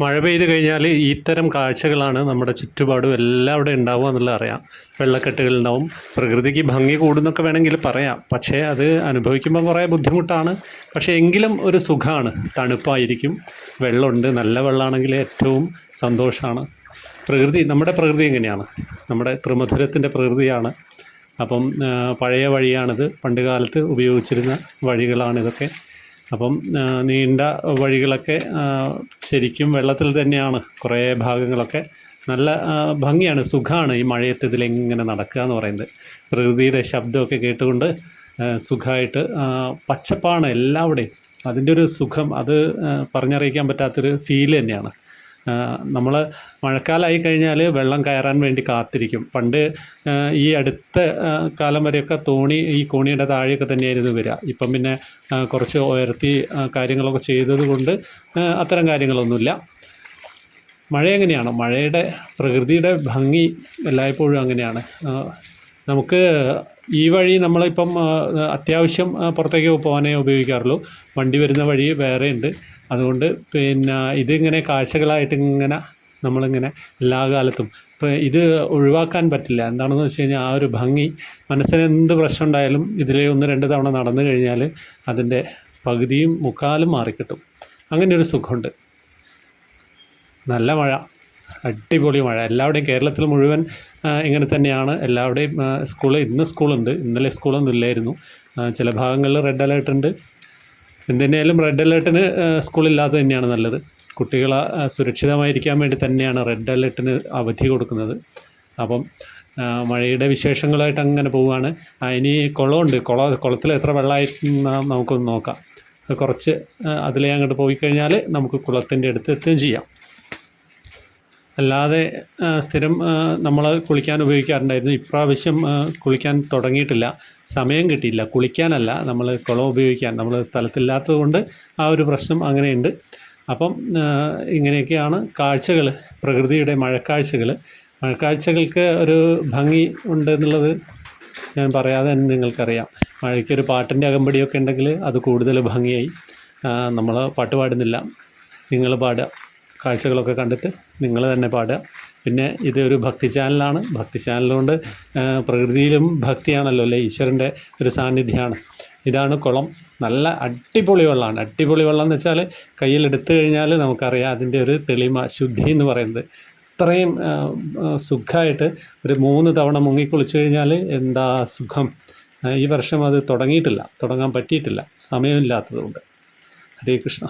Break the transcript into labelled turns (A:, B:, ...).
A: മഴ പെയ്ത് കഴിഞ്ഞാൽ ഇത്തരം കാഴ്ചകളാണ് നമ്മുടെ ചുറ്റുപാടും അവിടെ ഉണ്ടാവുക എന്നുള്ളത് അറിയാം. വെള്ളക്കെട്ടുകൾ ഉണ്ടാവും പ്രകൃതിക്ക് ഭംഗി കൂടുന്നൊക്കെ വേണമെങ്കിൽ പറയാം. പക്ഷേ അത് അനുഭവിക്കുമ്പോൾ കുറേ ബുദ്ധിമുട്ടാണ്. പക്ഷേ എങ്കിലും ഒരു സുഖമാണ് തണുപ്പായിരിക്കും വെള്ളമുണ്ട് നല്ല വെള്ളമാണെങ്കിൽ ഏറ്റവും സന്തോഷമാണ്. പ്രകൃതി നമ്മുടെ പ്രകൃതി എങ്ങനെയാണ്? നമ്മുടെ ത്രിമധുരത്തിന്റെ പ്രകൃതിയാണ്. അപ്പം പഴയ വഴിയാണിത്. പണ്ട് കാലത്ത് ഉപയോഗിച്ചിരുന്ന വഴികളാണിതൊക്കെ അപ്പം നീണ്ട വഴികളൊക്കെ ശരിക്കും വെള്ളത്തിൽ തന്നെയാണ് കുറേ ഭാഗങ്ങളൊക്കെ നല്ല ഭംഗിയാണ് സുഖമാണ് ഈ മഴയത്ത് ഇതിലിങ്ങനെ നടക്കുക എന്ന് പറയുന്നത്. പ്രകൃതിയുടെ ശബ്ദമൊക്കെ കേട്ടുകൊണ്ട് സുഖമായിട്ട് പച്ചപ്പാണ് എല്ലാവിടെയും അതിന്റെ ഒരു സുഖം അത് പറഞ്ഞറിയിക്കാൻ പറ്റാത്തൊരു ഫീൽ തന്നെയാണ്. നമ്മൾ മഴക്കാലമായി കഴിഞ്ഞാൽ വെള്ളം കയറാൻ വേണ്ടി കാത്തിരിക്കും. പണ്ട് ഈ അടുത്ത കാലം വരെയൊക്കെ തോണി ഈ കോണിയുടെ താഴെയൊക്കെ തന്നെയായിരുന്നു വരിക. ഇപ്പം പിന്നെ കുറച്ച് ഉയർത്തി കാര്യങ്ങളൊക്കെ ചെയ്തതുകൊണ്ട് അത്തരം കാര്യങ്ങളൊന്നുമില്ല. മഴ എങ്ങനെയാണ്? മഴയുടെ പ്രകൃതിയുടെ ഭംഗി എല്ലായ്പ്പോഴും അങ്ങനെയാണ്. നമുക്ക് ഈ വഴി നമ്മളിപ്പം അത്യാവശ്യം പുറത്തേക്ക് പോകാനേ ഉപയോഗിക്കാറുള്ളൂ. വണ്ടി വരുന്ന വഴി വേറെ ഉണ്ട് അതുകൊണ്ട് പിന്നെ ഇതിങ്ങനെ കാഴ്ചകളായിട്ട് ഇങ്ങനെ നമ്മളിങ്ങനെ എല്ലാ കാലത്തും. ഇപ്പോൾ ഇത് ഒഴിവാക്കാൻ പറ്റില്ല. എന്താണെന്ന് വെച്ച് കഴിഞ്ഞാൽ ആ ഒരു ഭംഗി മനസ്സിന് എന്ത് പ്രശ്നം ഉണ്ടായാലും ഇതിലെ ഒന്ന് രണ്ട് തവണ നടന്നു കഴിഞ്ഞാൽ അതിന്റെ പകുതിയും മുക്കാലും മാറിക്കിട്ടും. അങ്ങനെ ഒരു സുഖമുണ്ട്. നല്ല മഴ. അടിപൊളി മഴ. എല്ലാവിടെയും കേരളത്തിൽ മുഴുവൻ ഇങ്ങനെ തന്നെയാണ്. എല്ലാവിടെയും സ്കൂൾ ഇന്ന് സ്കൂളുണ്ട്. ഇന്നലെ സ്കൂളൊന്നും ഇല്ലായിരുന്നു. ചില ഭാഗങ്ങളിൽ റെഡ് അലേർട്ട് ഉണ്ട് എന്തിനേലും റെഡ് അലേർട്ടിന് സ്കൂളില്ലാതെ തന്നെയാണ് നല്ലത്. കുട്ടികളെ സുരക്ഷിതമായിരിക്കാൻ വേണ്ടി തന്നെയാണ് റെഡ് അലേർട്ടിന് അവധി കൊടുക്കുന്നത്. അപ്പം മഴയുടെ വിശേഷങ്ങളായിട്ട് അങ്ങനെ പോവുകയാണ്. ഇനി കുളമുണ്ട്. കുള കുളത്തിൽ എത്ര വെള്ളമായിട്ട് നമുക്കൊന്ന് നോക്കാം. കുറച്ച് അതിലേ അങ്ങോട്ട് പോയി കഴിഞ്ഞാൽ നമുക്ക് കുളത്തിന്റെ അടുത്ത് എത്തുകയും ചെയ്യാം. അല്ലാതെ സ്ഥിരം നമ്മൾ കുളിക്കാൻ ഉപയോഗിക്കാറുണ്ടായിരുന്നു. ഇപ്രാവശ്യം കുളിക്കാൻ തുടങ്ങിയിട്ടില്ല. സമയം കിട്ടിയില്ല. കുളിക്കാനല്ല നമ്മൾ കുളം ഉപയോഗിക്കാൻ നമ്മൾ സ്ഥലത്തില്ലാത്തത് കൊണ്ട് ആ ഒരു പ്രശ്നം അങ്ങനെയുണ്ട്. അപ്പം ഇങ്ങനെയൊക്കെയാണ് കാഴ്ചകൾ പ്രകൃതിയുടെ മഴക്കാഴ്ചകൾ മഴക്കാഴ്ചകൾക്ക് ഒരു ഭംഗി ഉണ്ട് എന്നുള്ളത് ഞാൻ പറയാതെ തന്നെ നിങ്ങൾക്കറിയാം. മഴയ്ക്കൊരു പാട്ടിന്റെ അകമ്പടിയൊക്കെ ഉണ്ടെങ്കിൽ അത് കൂടുതൽ ഭംഗിയായി നമ്മൾ പാട്ട് പാടുന്നില്ല. നിങ്ങൾ പാടുക. കാഴ്ചകളൊക്കെ കണ്ടിട്ട് നിങ്ങൾ തന്നെ പാടുക. പിന്നെ ഇതൊരു ഭക്തി ചാനലാണ്. ഭക്തി ചാനലുകൊണ്ട് പ്രകൃതിയിലും ഭക്തിയാണല്ലോ അല്ലേ? ഈശ്വരന്റെ ഒരു സാന്നിധ്യമാണ്. ഇതാണ് കുളം. നല്ല അടിപൊളി വെള്ളമാണ്. അടിപൊളി വെള്ളം എന്ന് വെച്ചാൽ കയ്യിൽ എടുത്തു കഴിഞ്ഞാൽ നമുക്കറിയാം അതിന്റെ ഒരു തെളിമ ശുദ്ധി എന്ന് പറയുന്നത്. അത്രയും സുഖമായിട്ട് ഒരു മൂന്ന് തവണ മുങ്ങി കുളിച്ചു കഴിഞ്ഞാൽ എന്താ സുഖം? ഈ വർഷം അത് തുടങ്ങിയിട്ടില്ല. തുടങ്ങാൻ പറ്റിയിട്ടില്ല. സമയമില്ലാത്തതുകൊണ്ട്. ഹരേ കൃഷ്ണ.